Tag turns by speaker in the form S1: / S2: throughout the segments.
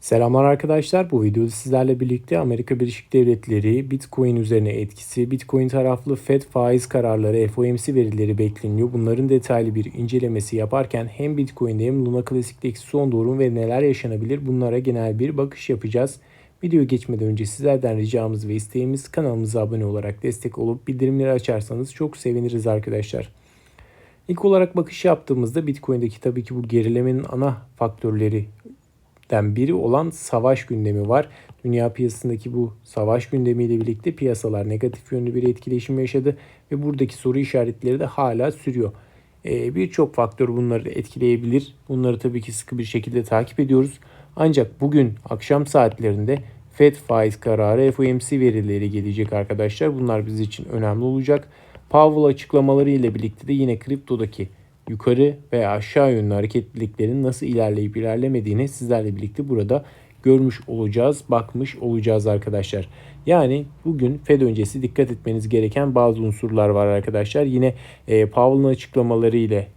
S1: Selamlar arkadaşlar. Bu videoda sizlerle birlikte Amerika Birleşik Devletleri Bitcoin üzerine etkisi, Bitcoin taraflı Fed faiz kararları, FOMC verileri bekleniyor. Bunların detaylı bir incelemesi yaparken hem Bitcoin'de hem Luna Classic'teki son durum ve neler yaşanabilir bunlara genel bir bakış yapacağız. Video geçmeden önce sizlerden ricamız ve isteğimiz kanalımıza abone olarak destek olup bildirimleri açarsanız çok seviniriz arkadaşlar. İlk olarak bakış yaptığımızda Bitcoin'deki tabii ki bu gerilemenin ana faktörleri den biri olan savaş gündemi var. Dünya piyasasındaki bu savaş gündemiyle birlikte piyasalar negatif yönlü bir etkileşim yaşadı ve buradaki soru işaretleri de hala sürüyor. Ee, Birçok faktör bunları etkileyebilir. Bunları tabii ki sıkı bir şekilde takip ediyoruz. Ancak bugün akşam saatlerinde Fed faiz kararı FOMC verileri gelecek arkadaşlar. Bunlar biz için önemli olacak. Powell açıklamaları ile birlikte de yine kriptodaki yukarı veya aşağı yönlü hareketliliklerin nasıl ilerleyip ilerlemediğini sizlerle birlikte burada görmüş olacağız, bakmış olacağız arkadaşlar. Yani bugün Fed öncesi dikkat etmeniz gereken bazı unsurlar var arkadaşlar. Yine e, Powell'ın açıklamaları ile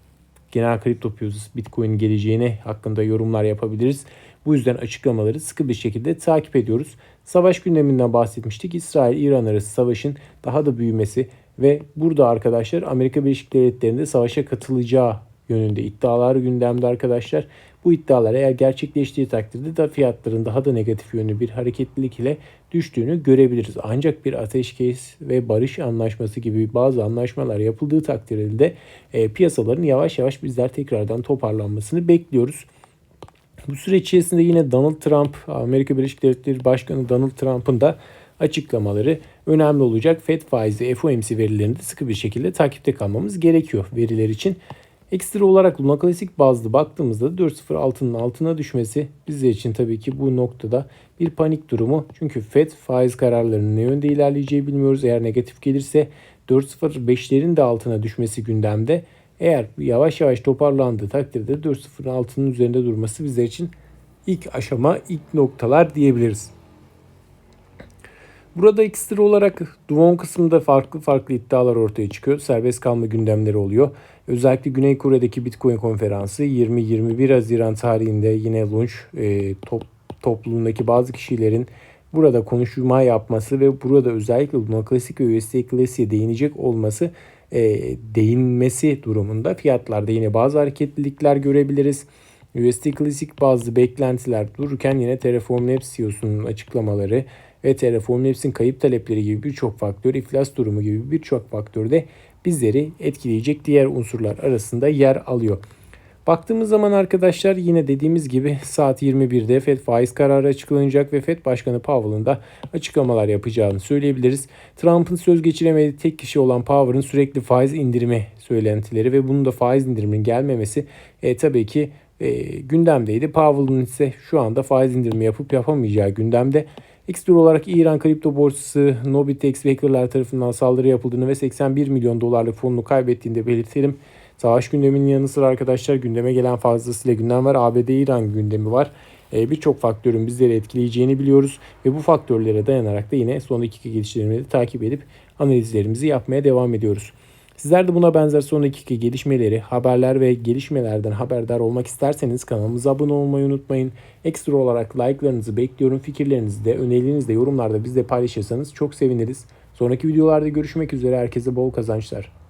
S1: genel kripto piyasası Bitcoin geleceğine hakkında yorumlar yapabiliriz. Bu yüzden açıklamaları sıkı bir şekilde takip ediyoruz. Savaş gündeminden bahsetmiştik. İsrail-İran arası savaşın daha da büyümesi ve burada arkadaşlar Amerika Birleşik Devletleri'nde savaşa katılacağı yönünde iddialar gündemde arkadaşlar. Bu iddialar eğer gerçekleştiği takdirde de fiyatların daha da negatif yönlü bir hareketlilik ile düştüğünü görebiliriz. Ancak bir ateşkes ve barış anlaşması gibi bazı anlaşmalar yapıldığı takdirde e, piyasaların yavaş yavaş bizler tekrardan toparlanmasını bekliyoruz. Bu süreç içerisinde yine Donald Trump, Amerika Birleşik Devletleri Başkanı Donald Trump'ın da açıklamaları önemli olacak. Fed faizi FOMC verilerini de sıkı bir şekilde takipte kalmamız gerekiyor veriler için. Ekstra olarak Luna Classic bazlı baktığımızda 4.0 altının altına düşmesi bizler için tabii ki bu noktada bir panik durumu. Çünkü Fed faiz kararlarının ne yönde ilerleyeceği bilmiyoruz. Eğer negatif gelirse 4.05'lerin de altına düşmesi gündemde. Eğer yavaş yavaş toparlandığı takdirde 4.0'ın altının üzerinde durması bizler için ilk aşama, ilk noktalar diyebiliriz. Burada ekstra olarak Duvon kısmında farklı farklı iddialar ortaya çıkıyor. Serbest kalma gündemleri oluyor. Özellikle Güney Kore'deki Bitcoin konferansı 20-21 Haziran tarihinde yine Lunch e, top, topluluğundaki bazı kişilerin burada konuşma yapması ve burada özellikle Luna Classic ve USD Classic'e değinecek olması e, değinmesi durumunda fiyatlarda yine bazı hareketlilikler görebiliriz. USD Classic bazı beklentiler dururken yine Terraform Labs CEO'sunun açıklamaları ve Terraform Labs'in kayıp talepleri gibi birçok faktör, iflas durumu gibi birçok faktör de bizleri etkileyecek diğer unsurlar arasında yer alıyor. Baktığımız zaman arkadaşlar yine dediğimiz gibi saat 21'de FED faiz kararı açıklanacak ve FED Başkanı Powell'ın da açıklamalar yapacağını söyleyebiliriz. Trump'ın söz geçiremediği tek kişi olan Powell'ın sürekli faiz indirimi söylentileri ve bunun da faiz indiriminin gelmemesi e, tabii ki e, gündemdeydi. Powell'ın ise şu anda faiz indirimi yapıp yapamayacağı gündemde. Ekstra olarak İran kripto borsası Nobitex ve hackerlar tarafından saldırı yapıldığını ve 81 milyon dolarlık fonunu kaybettiğini de belirtelim. Savaş gündeminin yanı sıra arkadaşlar gündeme gelen fazlasıyla gündem var. ABD-İran gündemi var. Ee, Birçok faktörün bizleri etkileyeceğini biliyoruz. Ve bu faktörlere dayanarak da yine son dakika gelişmeleri takip edip analizlerimizi yapmaya devam ediyoruz. Sizler de buna benzer son dakika gelişmeleri, haberler ve gelişmelerden haberdar olmak isterseniz kanalımıza abone olmayı unutmayın. Ekstra olarak like'larınızı bekliyorum. Fikirlerinizi de, önerilerinizi de yorumlarda bizle paylaşırsanız çok seviniriz. Sonraki videolarda görüşmek üzere. Herkese bol kazançlar.